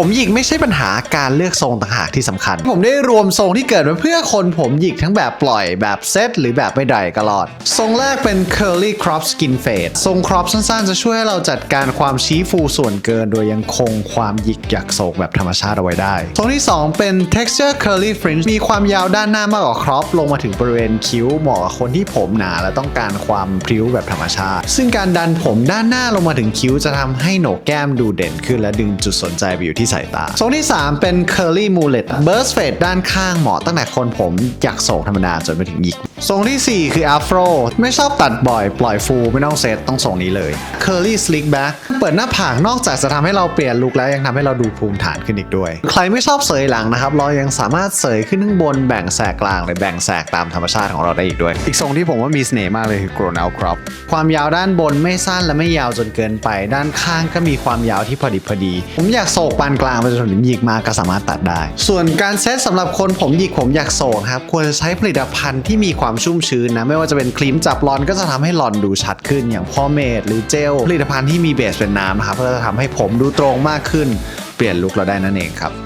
ผมหยิกไม่ใช่ปัญหาการเลือกทรงต่างหากที่สำคัญ ผมได้รวมทรงที่เกิดมาเพื่อคนผมหยิกทั้งแบบปล่อยแบบเซตหรือแบบไม่ไดก็รอด ทรงแรกเป็น curly crop skin fade ทรง crop สั้นๆ จะช่วยให้เราจัดการความชี้ฟูส่วนเกิน โดยยังคงความหยิกหยักโศกแบบธรรมชาติเอาไว้ได้ ทรงที่ 2 เป็น texture curly fringe มีความยาวด้านหน้ามากกว่า crop ลงมาถึงบริเวณคิ้วเหมาะกับคนที่ผมหนาและต้องการความพริ้วแบบธรรมชาติ ซึ่งการดันผมด้านหน้าลงมาถึงคิ้วจะทำให้โหนกแก้มดูเด่นขึ้นและดึงจุดสนใจไปอยู่ที่สายตาทรงที่ 3 เป็น curly mullet burst fade ด้านข้างเหมาะตั้งแต่คนผมอยากโศกธรรมดาจนไปถึงหยิกทรงทีสี่ 4 คือ afro ไม่ชอบตัดบ่อย ปล่อยฟูไม่ต้องเซตต้องทรงนี้เลย curly slick back เปิดหน้าผากนอกจากจะทำให้เราเปลี่ยนลุคแล้วยังทำให้เราดูภูมิฐานขึ้นอีกด้วย ใครไม่ชอบเสยหลังนะครับ เรายังสามารถเสยขึ้นข้างบนแบ่งแสกกลางหรือแบ่งแสกตามธรรมชาติของเราได้อีกด้วย อีกทรงที่ผมว่ามีเสน่ห์มากเลยคือ grown out crop ความยาวด้านบนไม่สั้นและไม่ยาวจนเกินไป ด้านข้างก็มีความยาวที่พอดีพอดี ผมอยากโศกปานกลางไปจนถึงหยิกมากก็สามารถตัดได้ ส่วนการเซตสำหรับคนผมหยิกผมอยากโศกครับควรจะใช้ผลิตภัณฑ์ที่มีความชุ่มชื้นนะไม่ว่าจะเป็นครีมจับรอนก็จะทำให้หลอนดูชัดขึ้น อย่างพ่อเมดหรือเจลผลิตภัณฑ์ที่มีเบสเป็นน้ำนะครับก็จะทำให้ผมดูตรงมากขึ้น เปลี่ยนลุคเราได้นั่นเองครับ